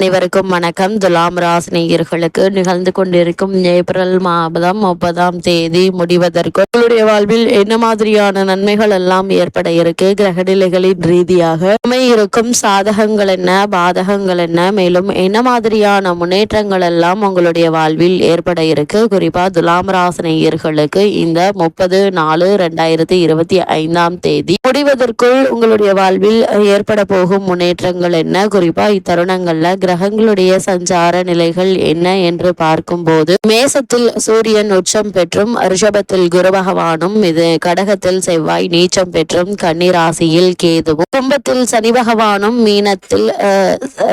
அனைவருக்கும் வணக்கம். துலாம் ராசினியர்களுக்கு நிகழ்ந்து கொண்டிருக்கும் ஏப்ரல் மாதம் முப்பதாம் தேதி முடிவதற்கு உங்களுடைய வாழ்வில் என்ன மாதிரியான நன்மைகள் எல்லாம் ஏற்பட இருக்கு? கிரகநிலைகளின் ரீதியாக இருக்கும். சாதகங்கள் என்ன? பாதகங்கள் என்ன? மேலும் என்ன மாதிரியான முன்னேற்றங்கள் எல்லாம் உங்களுடைய வாழ்வில் ஏற்பட இருக்கு? குறிப்பா துலாம் ராசினியர்களுக்கு இந்த முப்பது நாலு ரெண்டாயிரத்தி இருபத்தி ஐந்தாம் தேதி முடிவதற்குள் உங்களுடைய வாழ்வில் ஏற்பட போகும் முன்னேற்றங்கள் என்ன? குறிப்பா இத்தருணங்கள்ல கிரகங்களுடைய சஞ்சார நிலைகள் என்ன என்று பார்க்கும்போது மேசத்தில் சூரியன் உச்சம் பெற்றும் ரிஷபத்தில் குரு பகவானும் இது கடகத்தில் செவ்வாய் நீச்சம் பெற்றும் கன்னிராசியில் கேதுவும் கும்பத்தில் சனி பகவானும் மீனத்தில்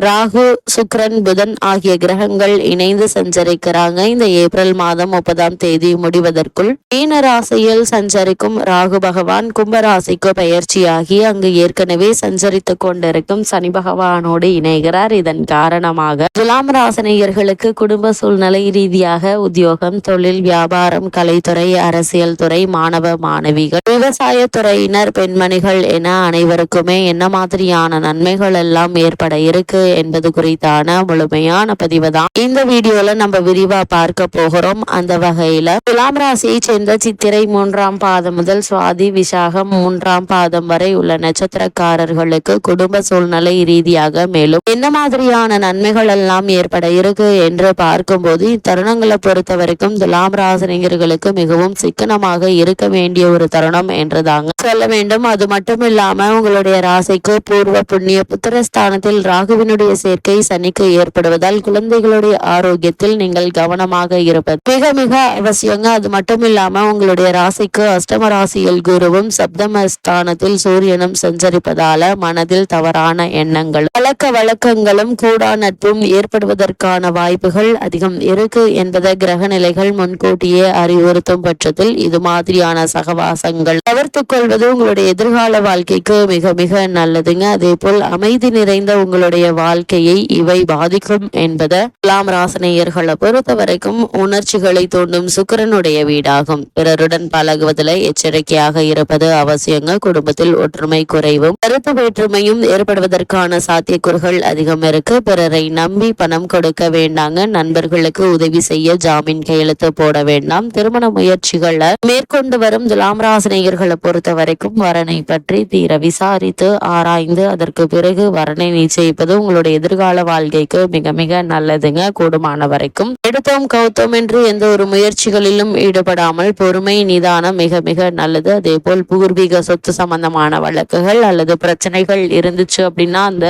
ராகு சுக்ரன் புதன் ஆகிய கிரகங்கள் இணைந்து சஞ்சரிக்கிறாங்க. இந்த ஏப்ரல் மாதம் முப்பதாம் தேதி முடிவதற்குள் மீன ராசியில் சஞ்சரிக்கும் ராகு பகவான் கும்பராசிக்கு பயிற்சியாகி அங்கு ஏற்கனவே சஞ்சரித்துக் கொண்டிருக்கும் சனி பகவானோடு இணைகிறார். இதன் காரணமாக துலாம் ராசனையர்களுக்கு குடும்ப சூழ்நிலை ரீதியாக உத்தியோகம் தொழில் வியாபாரம் கலைத்துறை அரசியல் துறை மாணவ மாணவிகள் விவசாய துறையினர் பெண்மணிகள் என அனைவருக்குமே என்ன மாதிரியான நன்மைகள் எல்லாம் ஏற்பட இருக்கு என்பது குறித்தான முழுமையான பதிவு தான். இந்த வீடியோல நம்ம விரிவா பார்க்க போகிறோம். அந்த வகையில துலாம் ராசியை சேர்ந்த சித்திரை மூன்றாம் பாதம் முதல் சுவாதி விசாகம் மூன்றாம் பாதம் வரை உள்ள நட்சத்திரக்காரர்களுக்கு குடும்ப சூழ்நிலை ரீதியாக மேலும் என்ன மாதிரியான நன்மைகள் எல்லாம் ஏற்பட இருக்கு என்று பார்க்கும்போது இத்தருணங்களை பொறுத்த வரைக்கும் துலாம் ராசினியர்களுக்கு மிகவும் சிக்கனமாக இருக்க வேண்டிய ஒரு தருணம் என்றுதாங்க சொல்ல வேண்டும். அது மட்டும் இல்லாம உங்களுடைய ராசிக்கு பூர்வ புண்ணிய புத்திரஸ்தானத்தில் ராகுவினுடைய சேர்க்கை சனிக்கு ஏற்படுவதால் குழந்தைகளுடைய ஆரோக்கியத்தில் நீங்கள் கவனமாக இருப்பது மிக மிக அவசியங்க. அது மட்டும் இல்லாம உங்களுடைய ராசிக்கு அஷ்டம ராசியில் குருவும் சப்தம ஸ்தானத்தில் சூரியனும் சஞ்சரிப்பதால மனதில் தவறான எண்ணங்கள் பழக்க வழக்கங்களும் கூட நட்பும் ஏற்படுவதற்கான வாய்ப்புகள் அதிகம். இருக்கு என்பதை கிரக நிலைகள் முன்கூட்டியே அறிவுறுத்தும் பட்சத்தில் இது மாதிரியான சகவாசங்கள். தவிர்த்துக் கொள்வது உங்களுடைய எதிர்கால வாழ்க்கைக்கு மிக மிக நல்லதுங்க. அதே போல் அமைதி நிறைந்த உங்களுடைய வாழ்க்கையை இவை பாதிக்கும் என்பதை துலாம் ராசனையர்களை பொறுத்த வரைக்கும் உணர்ச்சிகளை தூண்டும் சுக்கிரனுடைய வீடாகும். பிறருடன் பழகுவதில் எச்சரிக்கையாக இருப்பது அவசியங்க. குடும்பத்தில் ஒற்றுமை குறைவும் கருத்து வேற்றுமையும் ஏற்படுவதற்கான சாத்தியக்கூறுகள் அதிகம் இருக்கு. பிறரை நம்பி பணம் கொடுக்க வேண்டாங்க. நண்பர்களுக்கு உதவி செய்ய ஜாமீன் கையெழுத்து போட வேண்டாம். திருமண முயற்சிகளை மேற்கொண்டு வரும் துலாம் ராசினியர்களை பொறுத்த வரைக்கும் வரனை பற்றி தீர விசாரித்து ஆராய்ந்து அதற்கு பிறகு வரனை நிச்சயிப்பது உங்களுடைய எதிர்கால வாழ்க்கைக்கு மிக மிக நல்லதுங்க. கூடுமான வரைக்கும் எடுத்தோம் கவுத்தோம் என்று எந்த ஒரு முயற்சிகளிலும் ஈடுபடாமல் பொறுமை நிதானம் மிக மிக நல்லது. அதே போல் பூர்வீக சொத்து சம்பந்தமான வழக்குகள் அல்லது பிரச்சனைகள் இருந்துச்சு அப்படின்னா அந்த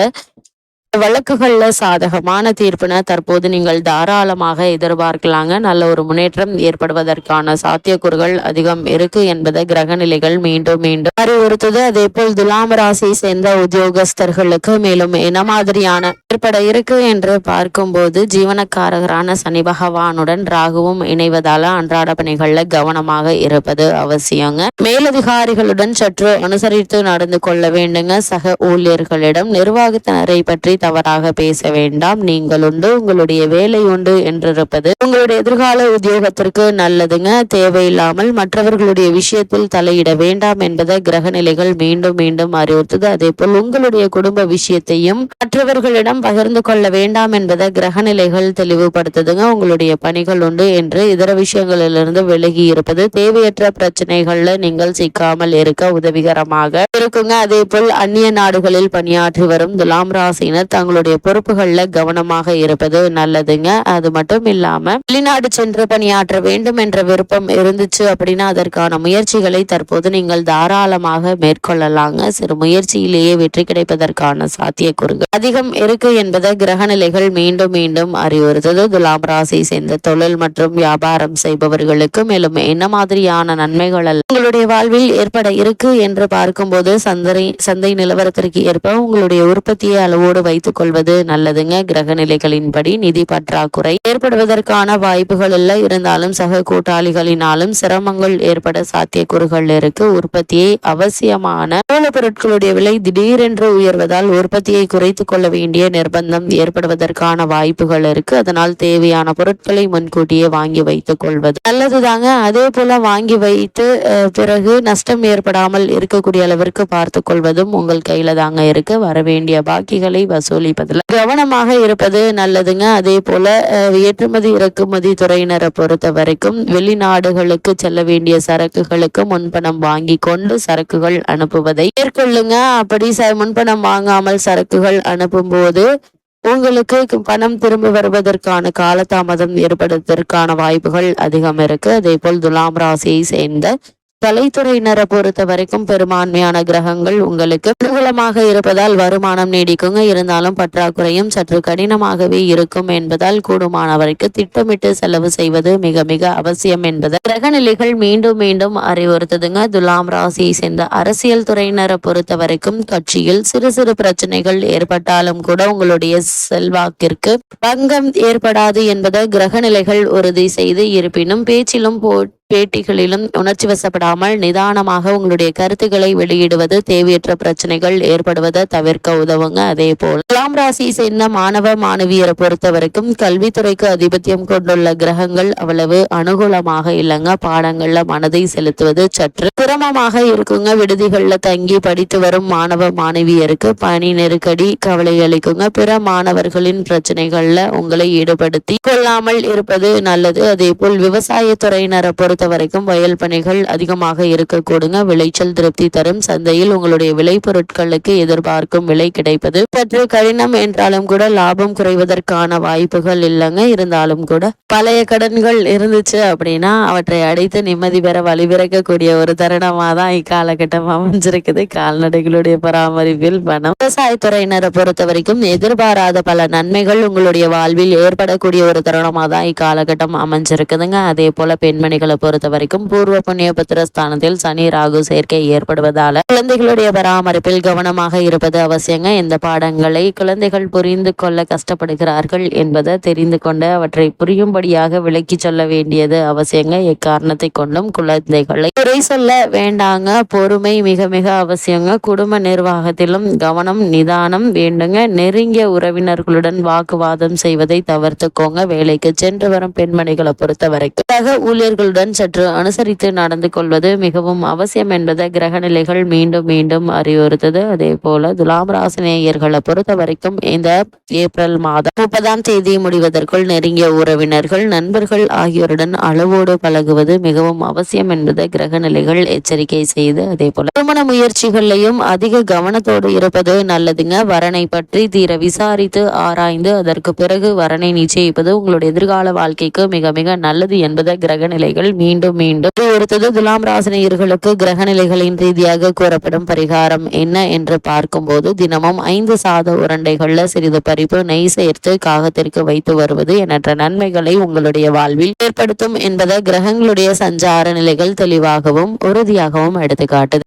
வழக்குகள்ல சாதகமான தீர்ப்பினை தற்போது நீங்கள் தாராளமாக எதிர்பார்க்கலாங்க. நல்ல ஒரு முன்னேற்றம் ஏற்படுவதற்கான சாத்தியக்கூறுகள் அதிகம் இருக்கு என்பதை கிரக நிலைகள் மீண்டும் மீண்டும் அறிவுறுத்துது. அதே போல் துலாம் ராசியை சேர்ந்த உத்தியோகஸ்தர்களுக்கு மேலும் என்ன மாதிரியான ஏற்பட இருக்கு என்று பார்க்கும்போது ஜீவனக்காரகரான சனி பகவானுடன் ராகுவும் இணைவதால அன்றாட பணிகள்ல கவனமாக இருப்பது அவசியங்க. மேலதிகாரிகளுடன் சற்று அனுசரித்து நடந்து கொள்ள வேண்டுங்க. சக ஊழியர்களிடம் நிர்வாகத்தினரை பற்றி தவறாக பேச வேண்டாம். நீங்கள் உண்டு உங்களுடைய வேலை உண்டு என்றிருப்பது உங்களுடைய எதிர்கால உத்தியோகத்திற்கு நல்லதுங்க. தேவையில்லாமல் மற்றவர்களுடைய விஷயத்தில் தலையிட வேண்டாம் என்பதை கிரக நிலைகள் மீண்டும் மீண்டும் அறிவுறுத்தது. அதே போல் உங்களுடைய குடும்ப விஷயத்தையும் மற்றவர்களிடம் பகிர்ந்து கொள்ள வேண்டாம் என்பதை கிரக நிலைகள் தெளிவுபடுத்துதுங்க. உங்களுடைய பணிகள் உண்டு என்று இதர விஷயங்களிலிருந்து விலகி இருப்பது தேவையற்ற பிரச்சனைகள்ல நீங்கள் சிக்காமல் இருக்க உதவிகரமாக இருக்குங்க. அதே போல் அந்நிய நாடுகளில் பணியாற்றி வரும் துலாம் ராசினர் தங்களுடைய பொறுப்புகள்ல கவனமாக இருப்பது நல்லதுங்க. அது மட்டும் இல்லாம வெளிநாடு சென்று பணியாற்ற வேண்டும் என்ற விருப்பம் இருந்துச்சு அப்படின்னா அதற்கான முயற்சிகளை தற்போது நீங்கள் தாராளமாக மேற்கொள்ளலாங்க. சிறு முயற்சியிலேயே வெற்றி கிடைப்பதற்கான சாத்தியக்கூறுகள் அதிகம் இருக்கு என்பதை கிரக நிலைகள் மீண்டும் மீண்டும் அறிவுறுத்தது. துலாம் ராசி சேர்ந்த தொழில் மற்றும் வியாபாரம் செய்பவர்களுக்கு மேலும் என்ன மாதிரியான நன்மைகள் உங்களுடைய வாழ்வில் ஏற்பட இருக்கு என்று பார்க்கும்போது சந்தை சந்தை நிலவரத்திற்கு ஏற்ப உங்களுடைய உற்பத்தியை அளவோடு வைத்துக் கொள்வது நல்லதுங்க. கிரக நிலைகளின்படி நிதி பற்றாக்குறை ஏற்படுவதற்கான வாய்ப்புகள் எல்லாம் இருந்தாலும் சக கூட்டாளிகளினாலும் சிரமங்கள் ஏற்பட சாத்தியக்கூறுகள் இருக்கு. உற்பத்தியை அவசியமான மூலப்பொருட்களுடைய விலை திடீரென்று உயர்வதால் உற்பத்தியை குறைத்துக் கொள்ள வேண்டிய நிர்பந்தம் ஏற்படுவதற்கான வாய்ப்புகள் இருக்கு. அதனால் தேவையான பொருட்களை முன்கூட்டியே வாங்கி வைத்துக் கொள்வது நல்லதுதாங்க. அதே போல வாங்கி வைத்து பிறகு நஷ்டம் ஏற்படாமல் இருக்கக்கூடிய அளவிற்கு பார்த்து கொள்வதும் உங்கள் கையில தாங்க இருக்கு. வரவேண்டிய பாக்கிகளை வசூல் வசூலிப்பதில் கவனமாக இருப்பது நல்லதுங்க. அதே போல ஏற்றுமதி இறக்குமதி துறையினரை பொறுத்த வரைக்கும் வெளிநாடுகளுக்கு செல்ல வேண்டிய சரக்குகளுக்கு முன்பணம் வாங்கி கொண்டு சரக்குகள் அனுப்புவதை மேற்கொள்ளுங்க. அப்படி ச முன்பணம் வாங்காமல் சரக்குகள் அனுப்பும் போது உங்களுக்கு பணம் திரும்ப வருவதற்கான காலதாமதம் ஏற்படுவதற்கான வாய்ப்புகள் அதிகம் இருக்கு. அதே போல் துலாம் ராசியை சேர்ந்த கலைத்துறையினரை பொறுத்த வரைக்கும் பெரும்பான்மையான கிரகங்கள் உங்களுக்கு அனுகூலமாக இருப்பதால் வருமானம் நீடிக்குங்க. இருந்தாலும் பற்றாக்குறையும் சற்று கடினமாகவே இருக்கும் என்பதால் கூடுமான வரைக்கும் திட்டமிட்டு செலவு செய்வது மிக மிக அவசியம் என்பதை கிரகநிலைகள் மீண்டும் மீண்டும் அறிவுறுத்துதுங்க. துலாம் ராசியை சேர்ந்த அரசியல் துறையினரை பொறுத்த வரைக்கும் கட்சியில் சிறு சிறு பிரச்சனைகள் ஏற்பட்டாலும் கூட உங்களுடைய செல்வாக்கிற்கு பங்கம் ஏற்படாது என்பதை கிரகநிலைகள் உறுதி செய்து இருப்பினும் பேச்சிலும் போ பேட்டிகளிலும் உணர்ச்சி வசப்படாமல் நிதானமாக உங்களுடைய கருத்துக்களை வெளியிடுவது தேவையற்ற பிரச்சனைகள் ஏற்படுவதை தவிர்க்க உதவுங்க. அதே போல் துலாம் ராசியை சேர்ந்த மாணவ மாணவியரை பொறுத்த வரைக்கும் கல்வித்துறைக்கு அதிபத்தியம் கொண்டுள்ள கிரகங்கள் அவ்வளவு அனுகூலமாக இல்லைங்க. பாடங்கள்ல மனதை செலுத்துவது சற்று சிரமமாக இருக்குங்க. விடுதிகளில் தங்கி படித்து வரும் மாணவ மாணவியருக்கு பணி நெருக்கடி கவலை அளிக்குங்க. பிற மாணவர்களின் பிரச்சனைகள்ல உங்களை ஈடுபடுத்தி கொள்ளாமல் இருப்பது நல்லது. அதே போல் விவசாயத்துறையினரை பொறுத்த வரைக்கும் வயல் பணிகள் அதிகமாக இருக்கக்கூடுங்க. விளைச்சல் திருப்தி தரும். சந்தையில் உங்களுடைய விளைபொருட்களுக்கு எதிர்பார்க்கும் விலை கிடைப்பது சற்று கடினம். என்றாலும் கூட லாபம் குறைவதற்கான வாய்ப்புகள் இல்லைங்க. இருந்தாலும் கூட பழைய கடன்கள் இருந்துச்சு அப்படின்னா அவற்றை அடைத்து நிம்மதி பெற வழிபிறக்கக்கூடிய ஒரு தருணமாக தான் இக்காலகட்டம் அமைஞ்சிருக்குது. கால்நடைகளுடைய பராமரிப்பில் பணம். விவசாயத்துறையினரை பொறுத்த வரைக்கும் எதிர்பாராத பல நன்மைகள் உங்களுடைய வாழ்வில் ஏற்படக்கூடிய ஒரு தருணமாக தான் இக்காலகட்டம் அமைஞ்சிருக்குதுங்க. அதே போல பெண்மணிகளை பொறுத்த வரைக்கும் பூர்வ புண்ணிய புத்திர ஸ்தானத்தில் சனி ராகு சேர்க்கை ஏற்படுவதால குழந்தைகளுடைய பராமரிப்பில் கவனமாக இருப்பது அவசியங்க. இந்த பாடங்களை குழந்தைகள் புரிந்து கொள்ள கஷ்டப்படுகிறார்கள் என்பதை தெரிந்து கொண்டு அவற்றை புரியும்படியாக விளக்கி சொல்ல வேண்டியது அவசியங்க. எக்காரணத்தை கொண்டும் குழந்தைகளை குறை சொல்ல வேண்டாங்க. பொறுமை மிக மிக அவசியங்க. குடும்ப நிர்வாகத்திலும் கவனம் நிதானம் வேண்டுங்க. நெருங்கிய உறவினர்களுடன் வாக்குவாதம் செய்வதை தவிர்த்துக்கோங்க. வேலைக்கு சென்று வரும் பெண்மணிகளை பொறுத்த வரைக்கும் சக ஊழியர்களுடன் சற்று அனுசரித்து நடந்து கொள்வது மிகவும் அவசியம் என்பதை கிரகநிலைகள் மீண்டும் மீண்டும் அறிவுறுத்தது. அதே போல துலாம் ராசினேயர்களை பொறுத்த வரைக்கும் இந்த ஏப்ரல் மாதம் முப்பதாம் தேதி முடிவதற்குள் நெருங்கிய உறவினர்கள் நண்பர்கள் ஆகியோருடன் அளவோடு பழகுவது மிகவும் அவசியம் என்பதை கிரகநிலைகள் எச்சரிக்கை செய்து அதே போல திருமண முயற்சிகள்லையும் அதிக கவனத்தோடு இருப்பது நல்லதுங்க. வரனை பற்றி தீர விசாரித்து ஆராய்ந்து அதற்கு பிறகு வரனை நிச்சயிப்பது உங்களுடைய எதிர்கால வாழ்க்கைக்கு மிக மிக நல்லது என்பதை கிரகநிலைகள் மீண்டும் மீண்டும் அறிவுறுத்தது துலாம் ராசினியர்களுக்கு கிரகநிலைகளின் ரீதியாக கூறப்படும் பரிகாரம் என்ன என்று பார்க்கும்போது தினமும் ஐந்து சாத உருண்டைகள்ல சிறிது பறிப்பு நெய் சேர்த்து காகத்திற்கு வைத்து வருவது எண்ணற்ற நன்மைகளை உங்களுடைய வாழ்வில் ஏற்படுத்தும் என்பதை கிரகங்களுடைய சஞ்சார நிலைகள் தெளிவாகவும் ஒரு உறுதியாகவும் எடுத்துக்காட்டுது.